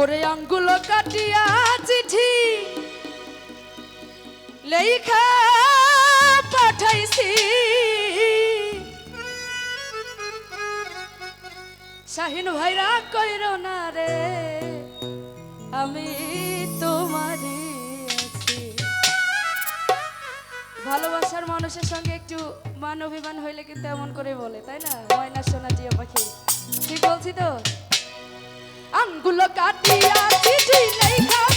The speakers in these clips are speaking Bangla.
ওরে আঙ্গুলো কাটিয়া চিঠি লেখা পাঠাইছি। শাহিন ভাইরা কইর না রে, আমি তোমারই ভালোবাসার মানুষের সঙ্গে একটু মান অভিমান হইলে কিন্তু এমন করে বলে, তাই না? ময়না সোনা জিয়া পাখি। ঠিক বলছি তো? আঙ্গুল কাটিয়া চিঠি লেখা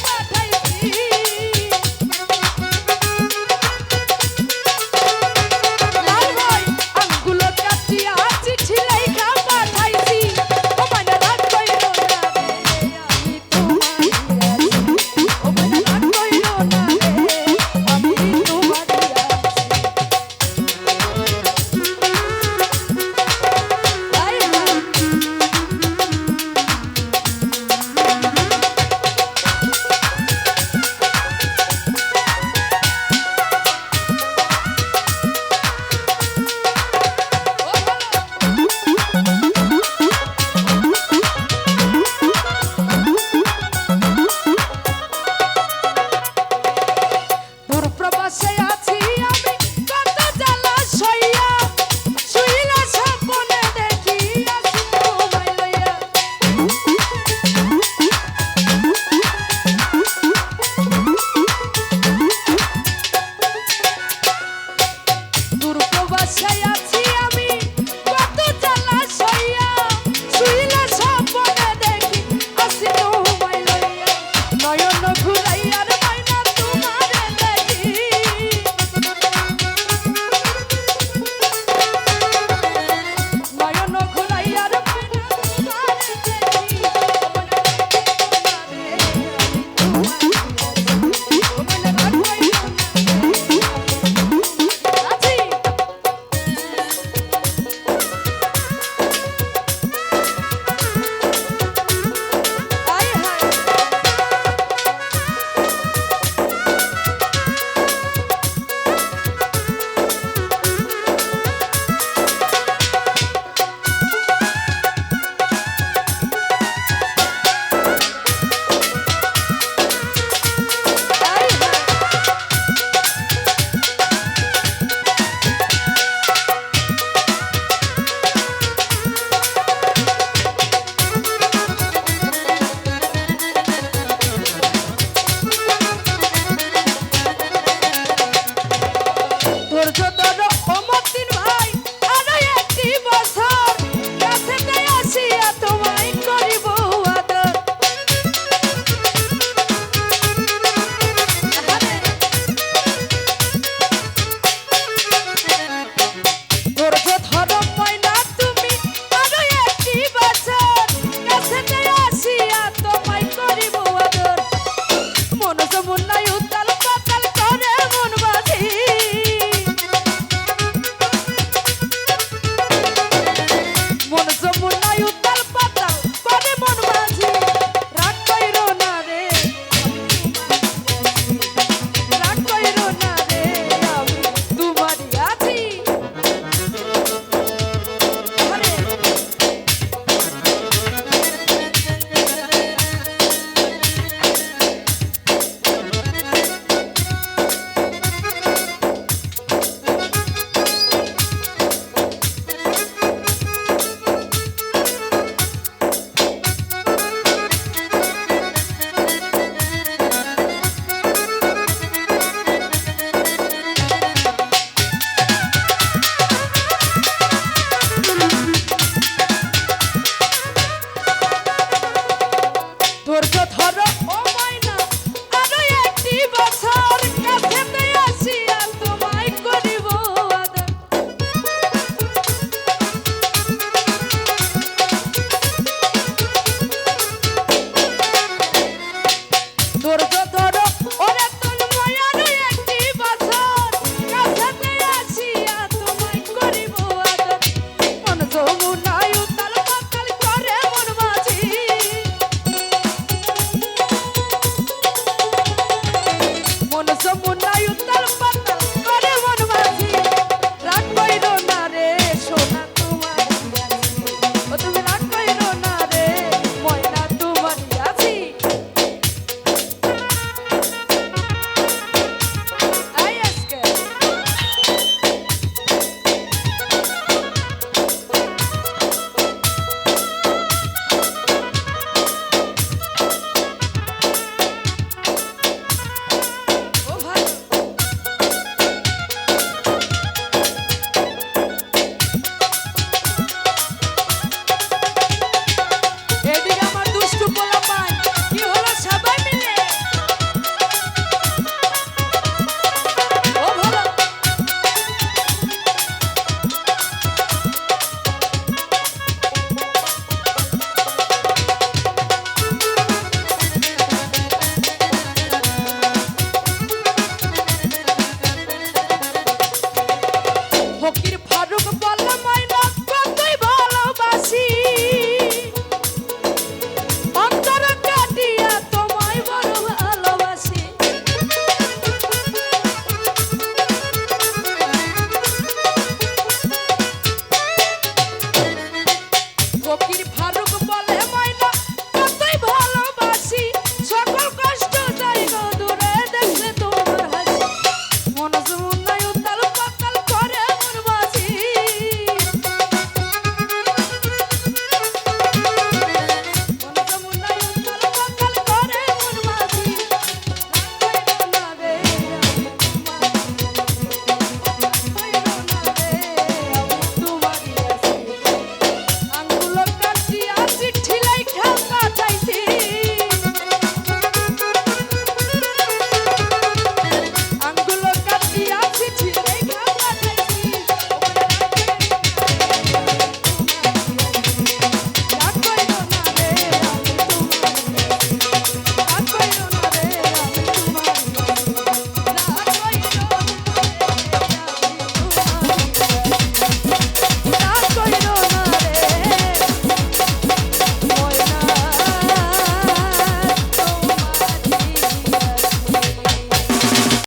começou por